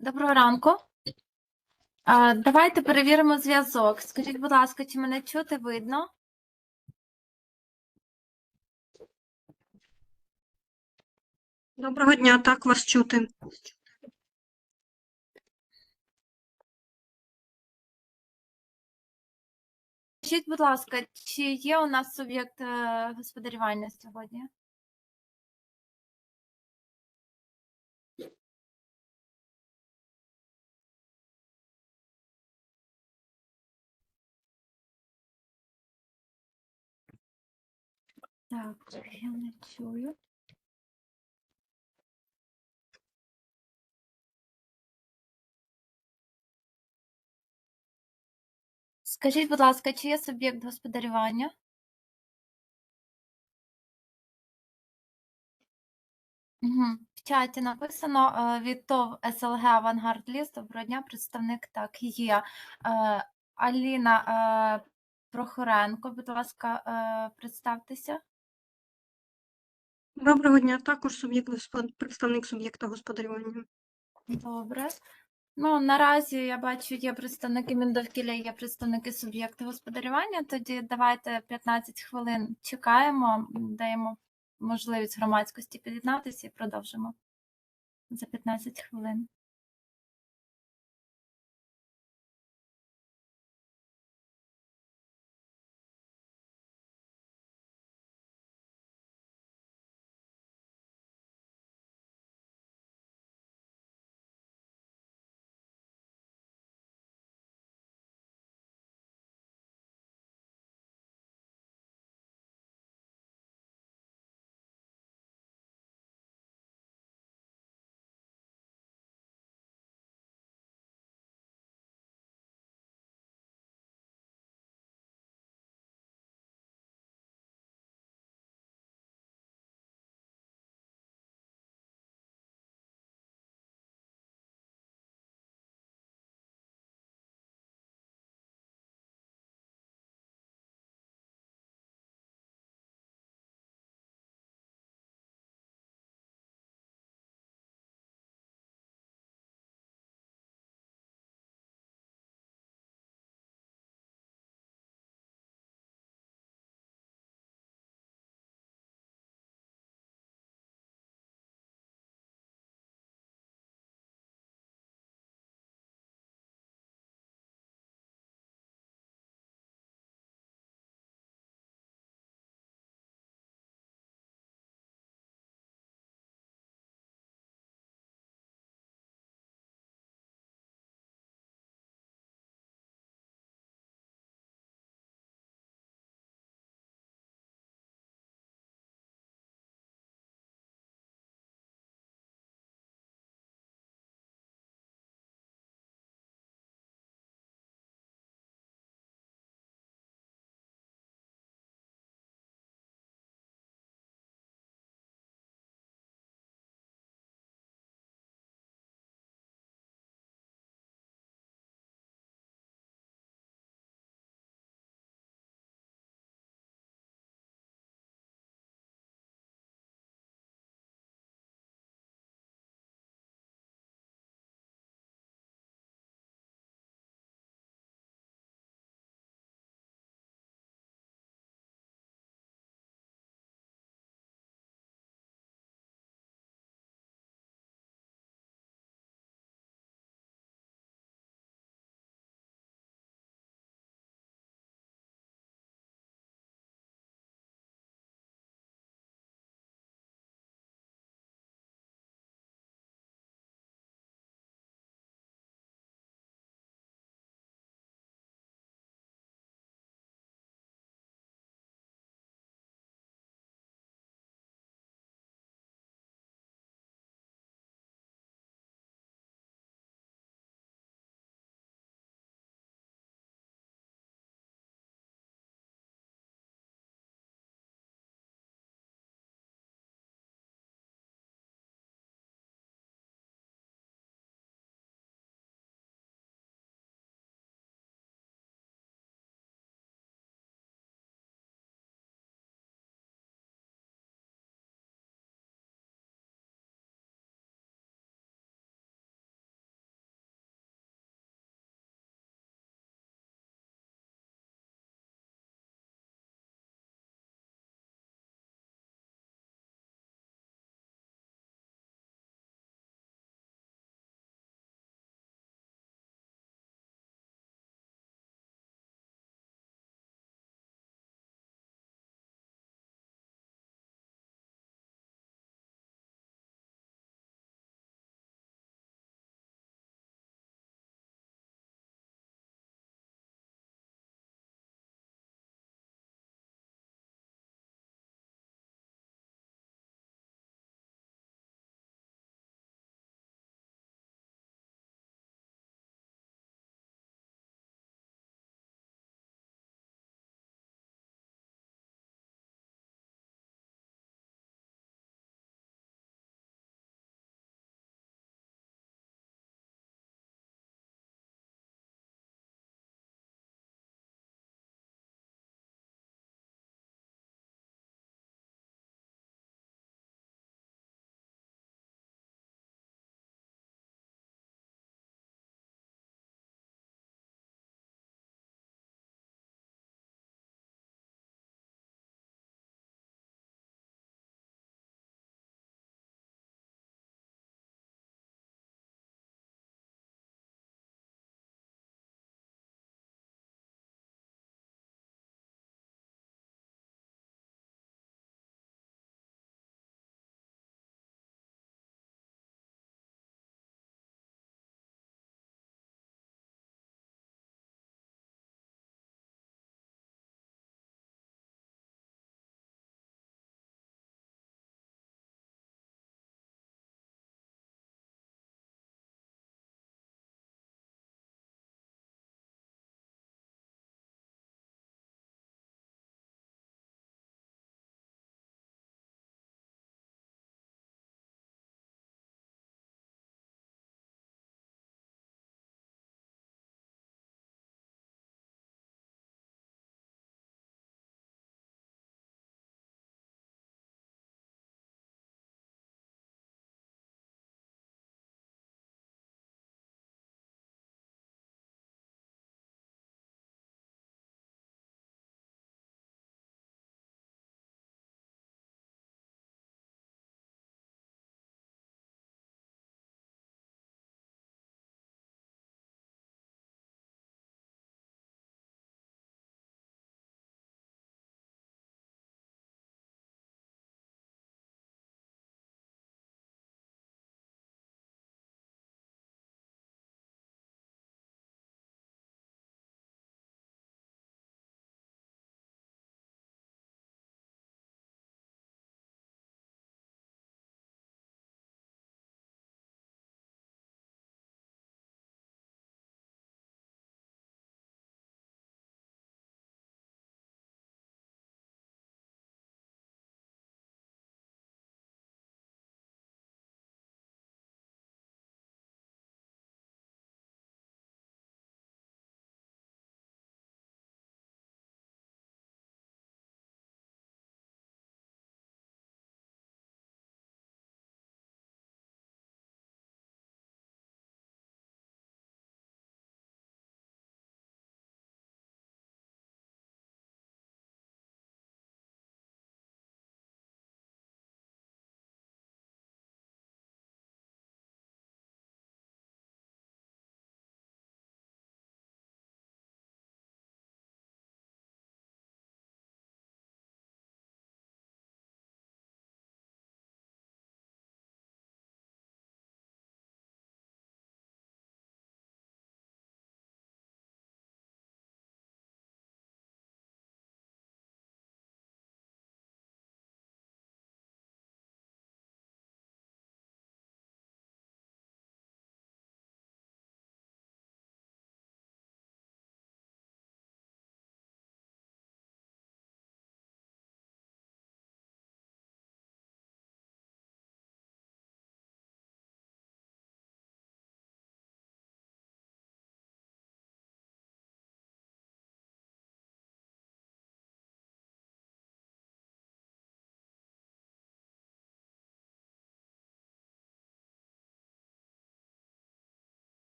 Доброго ранку. А, Давайте перевіримо зв'язок. Скажіть, будь ласка, чи мене чути видно? Доброго дня, так вас чути. Скажіть, будь ласка, чи є у нас суб'єкт е, господарювання сьогодні? Так, я не чую. Скажіть, будь ласка, чи є суб'єкт господарювання? Угу. В чаті написано від ТОВ СЛГ Авангард Ліс. Доброго дня, представник так є. Аліна Прохоренко, будь ласка, представтеся. Доброго дня, також суб'єкт представник суб'єкта господарювання. Добре. Ну, наразі я бачу, є представники Міндовкілля, є представники суб'єкту господарювання. Тоді давайте 15 хвилин чекаємо, даємо можливість громадськості під'єднатися і продовжимо за 15 хвилин.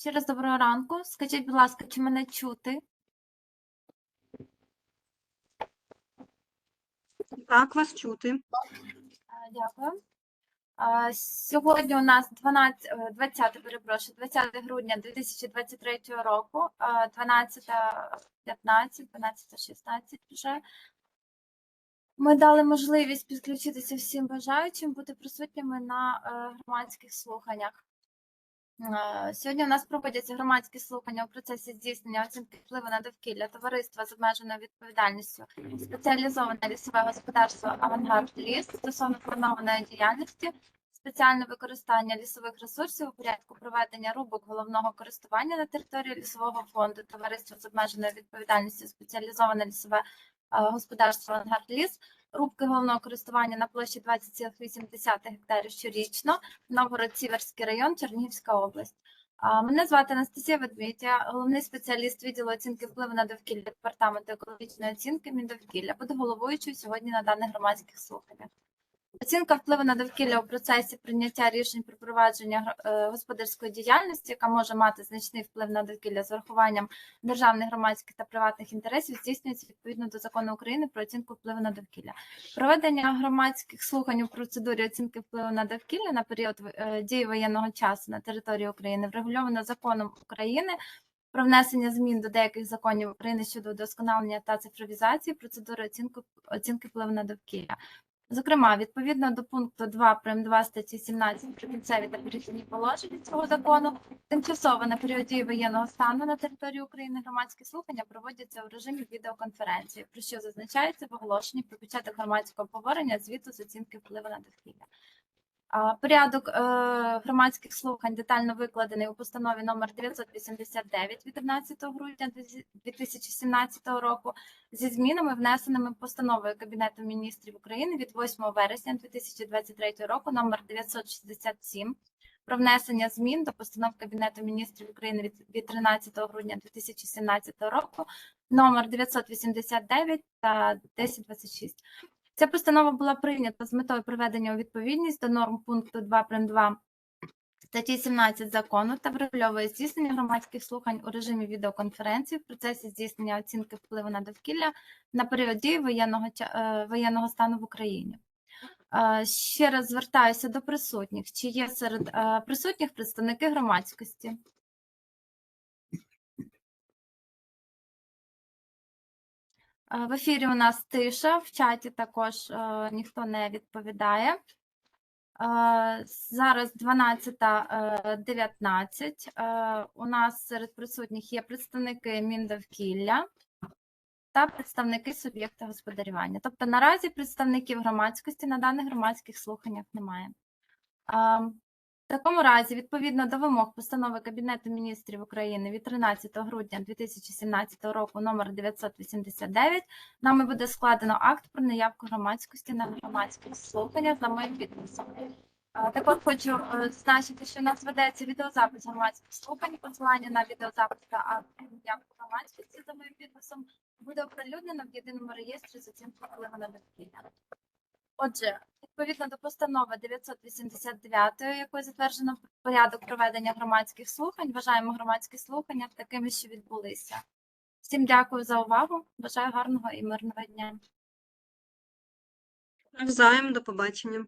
Ще раз доброго ранку. Скажіть, будь ласка, чи мене чути? Так, вас чути. Е, Дякую. Е, Сьогодні у нас 12, е, 20, перепрошую, 20 грудня 2023 року, е, 12.15, 12.16 вже. Ми дали можливість підключитися всім бажаючим бути присутніми на е, громадських слуханнях. Е, Сьогодні у нас проводяться громадські слухання у процесі здійснення оцінки впливу на довкілля товариства з обмеженою відповідальністю. Спеціалізоване лісове господарство Авангард Ліс стосовно планованої діяльності, спеціальне використання лісових ресурсів у порядку проведення рубок головного користування на території лісового фонду товариства з обмеженою відповідальністю спеціалізоване лісове е, господарство Авангард Ліс, рубки головного користування на площі 20,8 гектарів щорічно, Новгород-Сіверський район, Чернігівська область. Мене звати Анастасія Ведмітя, головний спеціаліст відділу оцінки впливу на довкілля департаменту екологічної оцінки Міндовкілля. Буду головуючою сьогодні на даних громадських слуханнях. Оцінка впливу на довкілля у процесі прийняття рішень про провадження е, господарської діяльності, яка може мати значний вплив на довкілля з урахуванням державних, громадських та приватних інтересів, здійснюється відповідно до закону України про оцінку впливу на довкілля. Проведення громадських слухань у процедурі оцінки впливу на довкілля на період е, дії воєнного часу на території України врегульовано законом України про внесення змін до деяких законів України щодо удосконалення та цифровізації процедури оцінки, оцінки впливу на довкілля. Зокрема, відповідно до пункту 2 прим. 2 статті 17 прикінцеві та перехідні положення цього закону, тимчасово на періоді воєнного стану на території України громадські слухання проводяться у режимі відеоконференції, про що зазначається в оголошенні про початок громадського обговорення звіту з оцінки впливу на довкілля. Порядок е, громадських слухань детально викладений у постанові номер 989 від 13 грудня 2017 року зі змінами, внесеними постановою Кабінету міністрів України від 8 вересня 2023 року номер 967 про внесення змін до постанов Кабінету міністрів України від 13 грудня 2017 року номер 989 та 1026. Ця постанова була прийнята з метою приведення у відповідність до норм пункту 2 прим. 2 статті 17 закону та врегульовує здійснення громадських слухань у режимі відеоконференції в процесі здійснення оцінки впливу на довкілля на період дії воєнного, е, воєнного стану в Україні. Е, Ще раз звертаюся до присутніх. Чи є серед е, присутніх представники громадськості? В ефірі у нас тиша, в чаті також е, ніхто не відповідає. Е, Зараз 12.19. Е, У нас серед присутніх є представники Міндовкілля та представники суб'єкта господарювання. Тобто наразі представників громадськості на даних громадських слуханнях немає. Такому разі, відповідно до вимог постанови Кабінету міністрів України від 13 грудня 2017 року номер 989, нами буде складено акт про наявку громадськості на громадських слуханнях за моїм підписом. Також хочу е, зазначити, що у нас ведеться відеозапис громадських слухань. Посилання на відеозапис та акт громадськості за моїм підписом буде оприлюднено в єдиному реєстрі з оцінкою впливу на довкілля. Отже, відповідно до постанови 989, якою затверджено порядок проведення громадських слухань, вважаємо громадські слухання такими, що відбулися. Всім дякую за увагу. Бажаю гарного і мирного дня. Навзаєм, до побачення.